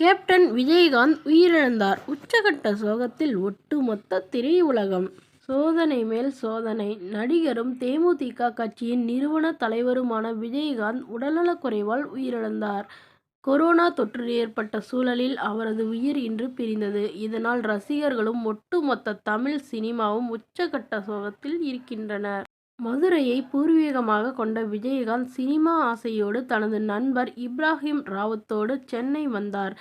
Captain Vijayakanth உயிரிழந்தார். உச்சகட்ட சோகத்தில் ஒட்டுமொத்த திரையுலகம். சோதனை மேல் சோதனை. நடிகரும் தேமுதிக கட்சியின் நிறுவன தலைவருமான விஜயகாந்த் உடல்நலக்குறைவால் உயிரிழந்தார். கொரோனா தொற்று ஏற்பட்ட சூழலில் அவரது உயிர் இன்று பிரிந்தது. இதனால் ரசிகர்களும் ஒட்டுமொத்த தமிழ் சினிமாவும் உச்சகட்ட சோகத்தில் இருக்கின்றனர். மதுரையை பூர்வீகமாக கொண்ட விஜயகாந்த் சினிமா ஆசையோடு தனது நண்பர் இப்ராஹிம் ராவத்தோடு சென்னை வந்தார்.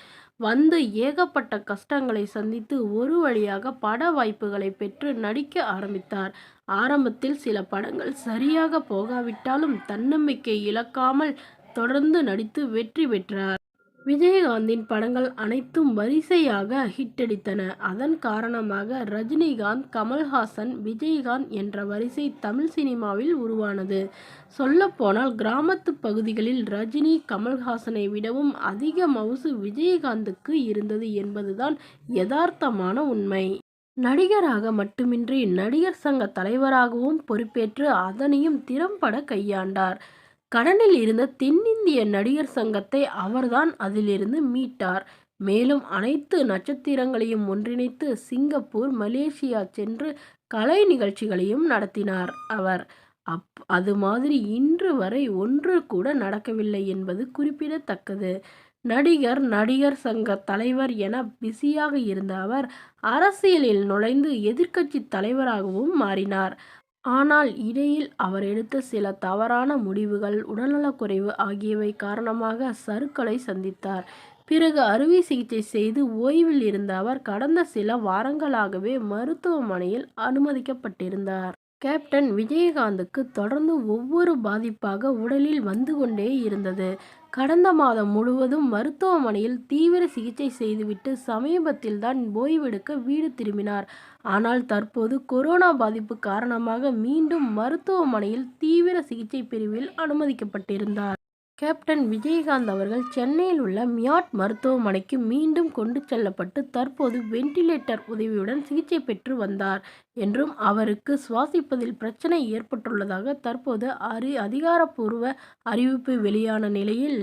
வந்து ஏகப்பட்ட கஷ்டங்களை சந்தித்து ஒரு வழியாக பட வாய்ப்புகளை பெற்று நடிக்க ஆரம்பித்தார். ஆரம்பத்தில் சில படங்கள் சரியாக போகாவிட்டாலும் தன்னம்பிக்கை இழக்காமல் தொடர்ந்து நடித்து வெற்றி பெற்றார். விஜயகாந்தின் படங்கள் அனைத்தும் வரிசையாக ஹிட்டடித்தன. அதன் காரணமாக ரஜினிகாந்த் கமல்ஹாசன் விஜயகாந்த் என்ற வரிசை தமிழ் சினிமாவில் உருவானது. சொல்லப்போனால் கிராமத்து பகுதிகளில் ரஜினி கமல்ஹாசனை விடவும் அதிக மவுசு விஜயகாந்துக்கு இருந்தது என்பதுதான் யதார்த்தமான உண்மை. நடிகராக மட்டுமின்றி நடிகர் சங்க தலைவராகவும் பொறுப்பேற்று அதனையும் திறம்பட கையாண்டார். கடனில் இருந்த தென்னிந்திய நடிகர் சங்கத்தை அவர்தான் அதிலிருந்து மீட்டார். மேலும் அனைத்து நட்சத்திரங்களையும் ஒன்றிணைத்து சிங்கப்பூர் மலேசியா சென்று கலை நிகழ்ச்சிகளையும் நடத்தினார் அவர். அப் அது மாதிரி இன்று வரை ஒன்று கூட நடக்கவில்லை என்பது குறிப்பிடத்தக்கது. நடிகர் நடிகர் சங்க தலைவர் என பிஸியாக இருந்த அவர் அரசியலில் நுழைந்து எதிர்க்கட்சி தலைவராகவும் மாறினார். ஆனால் இடையில் அவர் எடுத்த சில தவறான முடிவுகள் உடல்நலக்குறைவு ஆகியவை காரணமாக சறுக்கலை சந்தித்தார். பிறகு அறுவை சிகிச்சை செய்து ஓய்வில் இருந்த அவர் கடந்த சில வாரங்களாகவே மருத்துவமனையில் அனுமதிக்கப்பட்டிருந்தார். கேப்டன் விஜயகாந்துக்கு தொடர்ந்து ஒவ்வொரு பாதிப்பாக உடலில் வந்து கொண்டே இருந்தது. கடந்த மாதம் முழுவதும் மருத்துவமனையில் தீவிர சிகிச்சை செய்துவிட்டு சமீபத்தில் தான் ஓய்வெடுக்க வீடு திரும்பினார். ஆனால் தற்போது கொரோனா பாதிப்பு காரணமாக மீண்டும் மருத்துவமனையில் தீவிர சிகிச்சை பிரிவில் அனுமதிக்கப்பட்டிருந்தார். கேப்டன் விஜயகாந்த் அவர்கள் சென்னையில் உள்ள மியாட் மருத்துவமனைக்கு மீண்டும் கொண்டு செல்லப்பட்டு தற்போது வெண்டிலேட்டர் உதவியுடன் சிகிச்சை பெற்று வந்தார் என்றும் அவருக்கு சுவாசிப்பதில் பிரச்சனை ஏற்பட்டுள்ளதாக தற்போது அறி அதிகாரப்பூர்வ அறிவிப்பு வெளியான நிலையில்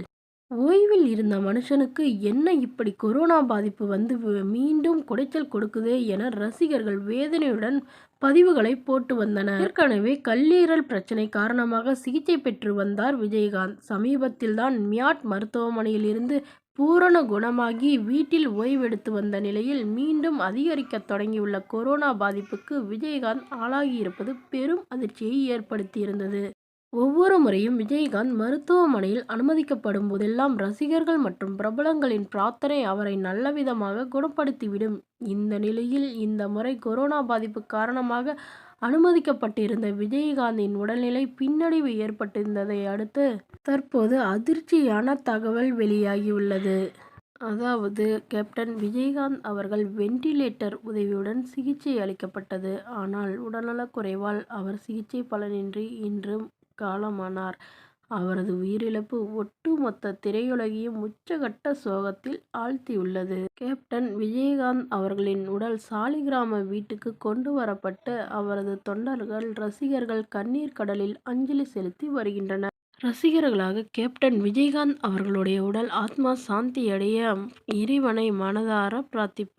ஓய்வில் இருந்த மனுஷனுக்கு என்ன இப்படி கொரோனா பாதிப்பு வந்து மீண்டும் குடைச்சல் கொடுக்குது என ரசிகர்கள் வேதனையுடன் பதிவுகளை போட்டு வந்தனர். ஏற்கனவே கல்லீரல் பிரச்சனை காரணமாக சிகிச்சை பெற்று வந்தார் விஜயகாந்த். சமீபத்தில்தான் மியாட் மருத்துவமனையில் இருந்து பூரண குணமாகி வீட்டில் ஓய்வெடுத்து வந்த நிலையில் மீண்டும் அதிகரிக்க தொடங்கியுள்ள கொரோனா பாதிப்புக்கு விஜயகாந்த் ஆளாகியிருப்பது பெரும் அதிர்ச்சியை ஏற்படுத்தியிருந்தது. ஒவ்வொரு முறையும் விஜயகாந்த் மருத்துவமனையில் அனுமதிக்கப்படும் போதெல்லாம் ரசிகர்கள் மற்றும் பிரபலங்களின் பிரார்த்தனை அவரை நல்லவிதமாக குணப்படுத்திவிடும். இந்த நிலையில் இந்த முறை கொரோனா பாதிப்பு காரணமாக அனுமதிக்கப்பட்டிருந்த விஜயகாந்தின் உடல்நிலை பின்னடைவு ஏற்பட்டிருந்ததை அடுத்து தற்போது அதிர்ச்சியான தகவல் வெளியாகியுள்ளது. அதாவது கேப்டன் விஜயகாந்த் அவர்கள் வெண்டிலேட்டர் உதவியுடன் சிகிச்சை அளிக்கப்பட்டது. ஆனால் உடல்நலக்குறைவால் அவர் சிகிச்சை பலனின்றி இன்று காலமானார். அவரது உயிரிழப்பு ஒட்டுமொத்த திரையுலகையும் உச்சகட்ட சோகத்தில் ஆழ்த்தியுள்ளது. கேப்டன் விஜயகாந்த் அவர்களின் உடல் சாலிகிராம வீட்டுக்கு கொண்டு வரப்பட்டு அவரது தொண்டர்கள் ரசிகர்கள் கண்ணீர் கடலில் அஞ்சலி செலுத்தி வருகின்றனர். ரசிகர்களாக கேப்டன் விஜயகாந்த் அவர்களுடைய உடல் ஆத்மா சாந்தியடைய இறைவனை மனதார பிரார்த்திப்போம்.